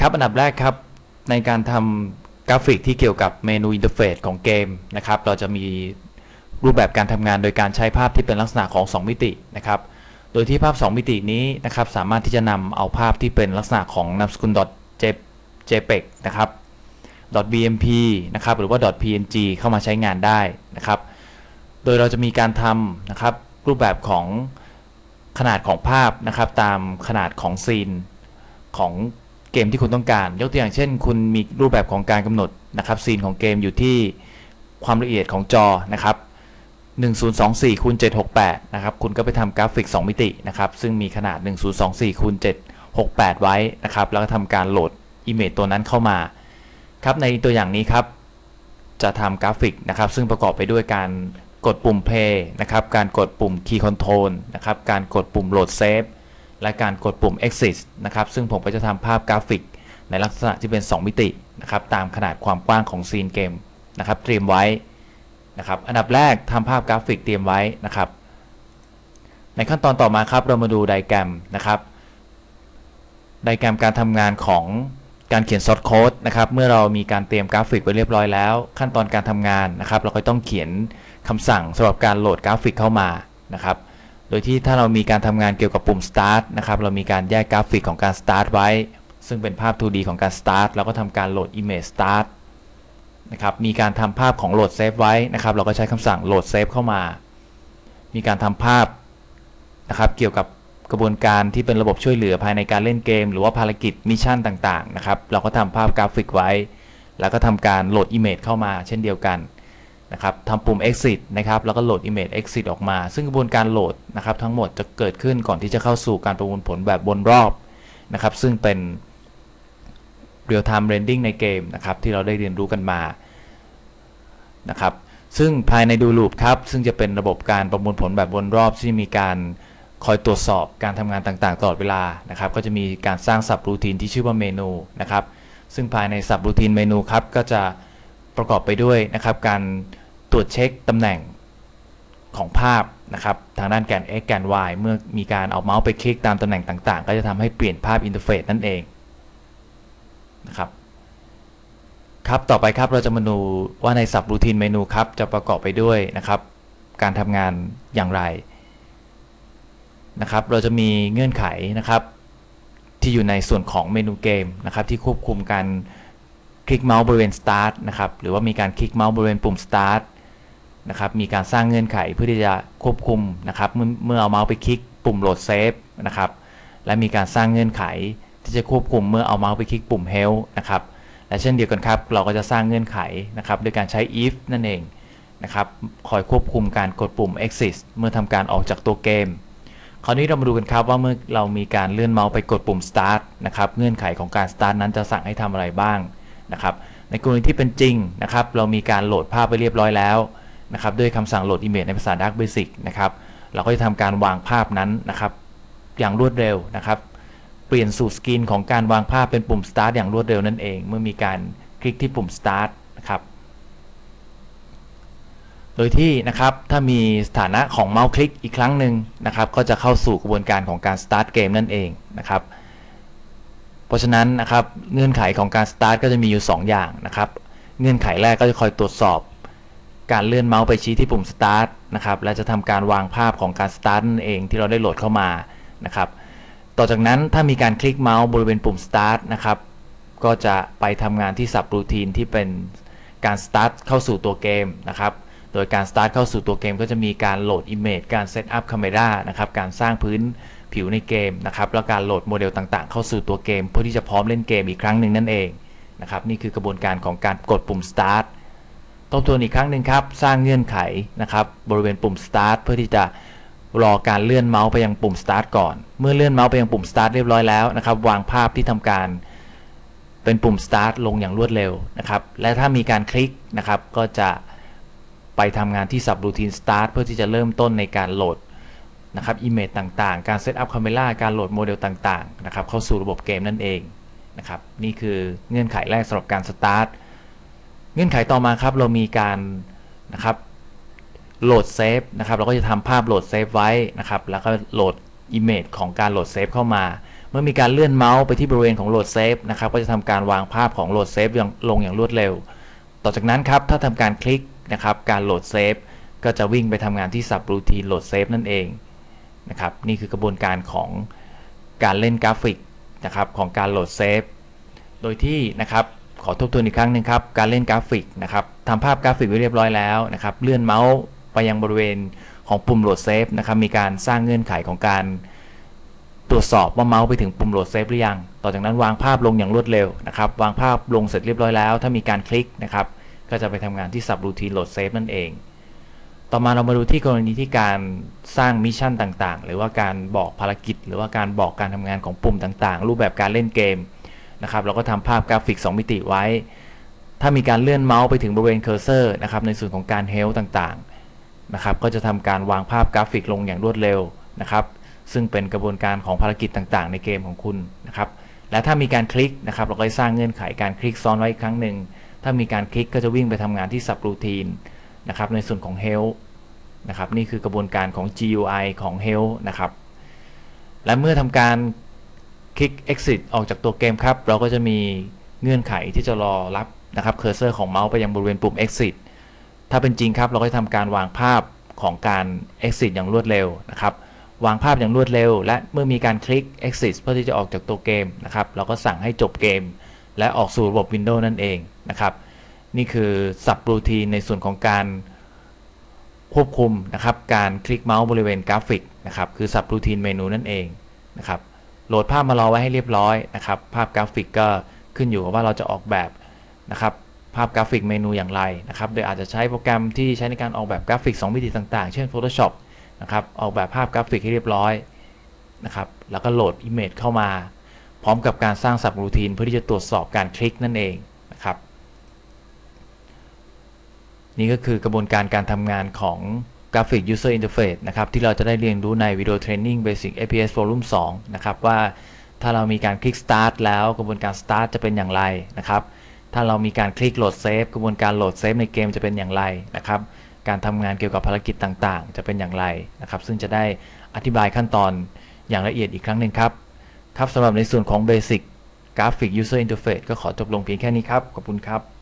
ครับอันดับแรกครับในการทำกราฟิกที่เกี่ยวกับเมนูอินเทอร์เฟซของเกมนะครับเราจะมีรูปแบบการทำงานโดยการใช้ภาพที่เป็นลักษณะของ 2 มิตินะครับโดยที่ภาพ 2 มิตินี้นะครับสามารถที่จะนำเอาภาพที่เป็นลักษณะของนามสกุล .jpeg นะครับ .bmp นะครับหรือว่า .png เข้ามาใช้งานได้นะครับ โดยเราจะมีการทำนะครับรูปแบบของขนาดของภาพนะครับตามขนาดของซีนของ เกมที่คุณต้องการ ยกตัวอย่างเช่น คุณมีรูปแบบของการกำหนดนะครับซีนของเกมอยู่ที่ความละเอียดของจอนะครับ1024คูณ768นะครับคุณก็ไปทำกราฟิก 2 มิตินะครับซึ่งมีขนาด 1024คูณ768 ไว้นะครับแล้วก็ทำการโหลดอิมเมจตัวนั้นเข้ามาครับในตัวอย่างนี้ครับ จะทำกราฟิกนะครับ ซึ่งประกอบไปด้วยการกดปุ่ม play นะครับการกดปุ่ม key control นะครับการกดปุ่ม load save และการกดปุ่ม exit นะครับ ซึ่งผมก็จะทำภาพกราฟิก ในลักษณะที่เป็น 2 มิตินะครับ ตามขนาดความกว้างของซีนเกมนะครับเตรียมไว้นะครับ อันดับแรกทำภาพกราฟิกเตรียมไว้นะครับ ในขั้นตอนต่อมาครับ เรามาดูไดแกรมนะครับไดแกรมการทำงานของการเขียนซอสโค้ดนะครับเมื่อเรามีการเตรียมกราฟิกไว้เรียบร้อยแล้ว ขั้นตอนการทำงานนะครับ เราก็ต้องเขียนคำสั่งสำหรับการโหลดกราฟิกเข้ามานะครับ โดยที่ถ้าเรามีการทำงานเกี่ยวกับปุ่ม start นะครับเรามีการแยกกราฟิกของการ start ไว้ ซึ่งเป็นภาพ 2D ของการ start แล้วก็ทำการโหลด image start นะครับมีการทำภาพของโหลดเซฟไว้นะครับ เราก็ใช้คำสั่งโหลดเซฟเข้ามา มีการทำภาพนะครับเกี่ยวกับกระบวนการที่เป็นระบบช่วยเหลือภายในการเล่นเกม หรือว่าภารกิจมิชชั่นต่างๆนะครับเราก็ทำภาพกราฟิกไว้ แล้วก็ทำการโหลด Image เข้ามาเช่นเดียวกัน นะครับทำปุ่ม exit นะครับ แล้วก็โหลด Image exit ออกมา ซึ่งกระบวนการโหลดนะครับทั้งหมดจะเกิดขึ้นก่อนที่จะเข้าสู่การประมวลผลแบบบนรอบนะครับ ซึ่งเป็น real time rendering ในเกมนะครับ ที่เราได้เรียนรู้กันมานะครับ ซึ่งภายในดูลูปครับ ซึ่งจะเป็นระบบการประมวลผลแบบวนรอบที่มีการคอยตรวจสอบการทำงานต่างๆตลอดเวลานะครับ ก็จะมีการสร้างสับรูทีนที่ชื่อว่าเมนูนะครับ ซึ่งภายในสับรูทีนเมนูครับก็จะประกอบไปด้วยนะครับการ รวจเช็คตำแหน่งของภาพนะครับทางด้านแกน x แกน y เมื่อมีการเอาเมาส์ไปคลิกตามตำแหน่งต่าง ๆ ก็จะทำให้เปลี่ยนภาพอินเทอร์เฟซนั่นเองนะครับครับต่อไปครับเราจะมาดูว่าในสับรูทีนเมนูครับจะประกอบไปด้วยนะครับ การทำงานอย่างไรนะครับ เราจะมีเงื่อนไขนะครับ ที่อยู่ในส่วนของเมนูเกมนะครับ ที่ควบคุมการคลิกเมาส์บริเวณ start นะครับหรือว่ามีการคลิกเมาส์บริเวณปุ่ม start นะครับมีการสร้างเงื่อนไขเพื่อที่จะควบคุมนะครับเมื่อเอเอาเมาส์ไปคลิกปุ่มโหลดเซฟนะครับและมีการสร้างเงื่อนไขที่จะควบคุมเมื่อเอาเมาส์ไปคลิกปุ่ม help นะครับและเช่นเดียวกันครับ เราก็จะสร้างเงื่อนไขนะครับโดยการใช้ if นั่นเองนะครับคอยควบคุมการกดปุ่ม exit เมื่อทำการออกจากตัวเกม คราวนี้เรามาดูกันครับว่าเมื่อเรามีการเลื่อนเมาส์ไปกดปุ่ม start นะครับเงื่อนไขของการ start นั้นจะสั่งให้ทำอะไรบ้างนะครับในกรณีที่เป็นจริงนะครับเรามีการโหลดภาพไปเรียบร้อยแล้ว นะครับด้วยคำสั่งโหลด image ในภาษา Dark Basic นะครับเราก็จะทำการวางภาพนั้นนะครับ อย่างรวดเร็วนะครับเปลี่ยนสู่สกรีนของการวางภาพเป็นปุ่ม start อย่างรวดเร็วนั่นเอง เมื่อมีการคลิกที่ปุ่ม start นะครับ โดยที่นะครับถ้ามีสถานะของเมาส์คลิกอีกครั้งหนึ่งนะครับ ก็จะเข้าสู่กระบวนการของการ start เกมนั่นเองนะครับ เพราะฉะนั้นนะครับเงื่อนไขของการ start ก็จะมีอยู่ 2 อย่างนะครับ เงื่อนไขแรกก็จะคอยตรวจสอบ การเลื่อนเมาส์ไปชี้ที่ปุ่ม start นะครับและจะทำการวางภาพของการ start นั่นเองที่เราได้โหลดเข้ามานะครับต่อจากนั้นถ้ามีการคลิกเมาส์บริเวณปุ่ม start นะครับก็จะไปทำงานที่สับรูทีนที่เป็นการ start เข้าสู่ตัวเกมนะครับโดยการ start เข้าสู่ตัวเกม ก็จะมีการโหลด image การ set up camera นะครับการสร้างพื้นผิวในเกมนะครับแล้วการโหลดโมเดลต่างๆ เข้าสู่ตัวเกม เพื่อที่จะพร้อมเล่นเกมอีกครั้งหนึ่งนั่นเองนะครับนี่คือกระบวนการของการกดปุ่ม start ทบทวนอีกครั้งหนึ่งครับ สร้างเงื่อนไขนะครับ บริเวณปุ่ม start เพื่อที่จะรอการเลื่อนเมาส์ไปยังปุ่ม start ก่อน เมื่อเลื่อนเมาส์ไปยังปุ่ม start เรียบร้อยแล้วนะครับ วางภาพที่ทำการเป็นปุ่ม start ลงอย่างรวดเร็วนะครับ และถ้ามีการคลิกนะครับ ก็จะไปทำงานที่ subroutine start เพื่อที่จะเริ่มต้นในการโหลดนะครับ image ต่างๆ การเซตอัพคาเมล่าการโหลดโมเดลต่างๆ นะครับ เข้าสู่ระบบเกมนั่นเองนะครับ นี่คือเงื่อนไขแรกสำหรับการ start เงื่อนไขต่อมาครับเรามีการนะครับโหลดเซฟนะครับเราก็จะทำภาพโหลดเซฟไว้นะครับแล้วก็โหลด Image ของการโหลดเซฟเข้ามา เมื่อมีการเลื่อนเมาส์ไปที่บริเวณของโหลดเซฟนะครับก็จะทำการวางภาพของโหลดเซฟลงอย่างรวดเร็ว ต่อจากนั้นครับถ้าทำการคลิกนะครับการโหลดเซฟก็จะวิ่งไปทำงานที่ sub routine โหลดเซฟนั่นเองนะครับนี่คือกระบวนการของการเล่นกราฟิกนะครับของการโหลดเซฟโดยที่นะครับ ขอทบทวนอีกครั้งหนึ่งครับ การเล่นกราฟิกนะครับทำภาพกราฟิกไว้เรียบร้อยแล้วนะครับ เลื่อนเมาส์ไปยังบริเวณของปุ่มโหลดเซฟนะครับ มีการสร้างเงื่อนไขของการตรวจสอบว่าเมาส์ไปถึงปุ่มโหลดเซฟหรือยัง ต่อจากนั้นวางภาพลงอย่างรวดเร็วนะครับ วางภาพลงเสร็จเรียบร้อยแล้ว ถ้ามีการคลิกนะครับ ก็จะไปทำงานที่ sub routine โหลดเซฟนั่นเอง ต่อมาเรามาดูที่กรณีที่การสร้างมิชชั่นต่างๆ หรือว่าการบอกภารกิจ หรือว่าการบอกการทำงานของปุ่มต่างๆ รูปแบบการเล่นเกม นะครับเราก็ทำภาพกราฟิก 2 มิติไว้ ถ้ามีการเลื่อนเมาส์ไปถึงบริเวณเคอร์เซอร์นะครับในส่วนของการเฮลต่างๆนะครับก็จะทำการวางภาพกราฟิกลงอย่างรวดเร็วนะครับซึ่งเป็นกระบวนการของภารกิจต่างๆ ในเกมของคุณนะครับและถ้ามีการคลิกนะครับเราก็สร้างเงื่อนไขการคลิกซ้อนไว้อีกครั้งหนึ่งถ้ามีการคลิกก็จะวิ่งไปทำงานที่ sub routine นะครับในส่วนของ health นะครับนี่คือกระบวนการของ GUI ของ health นะครับและเมื่อทำการ คลิก exit ออกจากตัวเกมครับ เราก็จะมีเงื่อนไขที่จะรอรับนะครับเคอร์เซอร์ของเมาส์ไปยังบริเวณปุ่ม exit ถ้าเป็นจริงครับ เราก็จะทำการวางภาพของการ exit อย่างรวดเร็วนะครับ วางภาพอย่างรวดเร็ว และเมื่อมีการคลิก exit เพื่อที่จะออกจากตัวเกมนะครับ เราก็สั่งให้จบเกม และออกสู่ระบบ Windows นั่นเองนะครับ นี่คือสับรูทีนในส่วนของการควบคุมนะครับ การคลิกเมาส์บริเวณกราฟิกนะครับ คือสับรูทีนเมนูนั่นเองนะครับ โหลดภาพมารอไว้ให้เรียบร้อยนะครับ ภาพกราฟิกก็ขึ้นอยู่กับว่าเราจะออกแบบนะครับ ภาพกราฟิกเมนูอย่างไรนะครับ โดยอาจจะใช้โปรแกรมที่ใช้ในการออกแบบกราฟิก 2 มิติต่างๆ เช่น Photoshop นะครับ ออกแบบภาพกราฟิกให้เรียบร้อยนะครับ แล้วก็โหลด Image เข้ามา พร้อมกับการสร้างสับรูทีนเพื่อที่จะตรวจสอบการคลิกนั่นเองนะครับ นี่ก็คือกระบวนการการทำงานของ กราฟิก User Interface นะครับที่เราจะได้เรียนรู้ในวิดีโอเทรนนิ่ง Basic APS Volume 2 นะครับว่าถ้าเรามีการคลิก Start แล้วกระบวนการ Start จะเป็นอย่างไรนะครับถ้าเรามีการคลิกโหลดเซฟกระบวนการโหลดเซฟในเกมจะเป็นอย่างไรนะครับการทำงานเกี่ยวกับภารกิจต่างๆ จะเป็นอย่างไรนะครับซึ่งจะได้อธิบายขั้นตอนอย่างละเอียดอีกครั้งหนึ่งครับครับสำหรับในส่วนของ Basic Graphic User Interface ก็ขอจบลงเพียงแค่นี้ครับ ขอบคุณครับ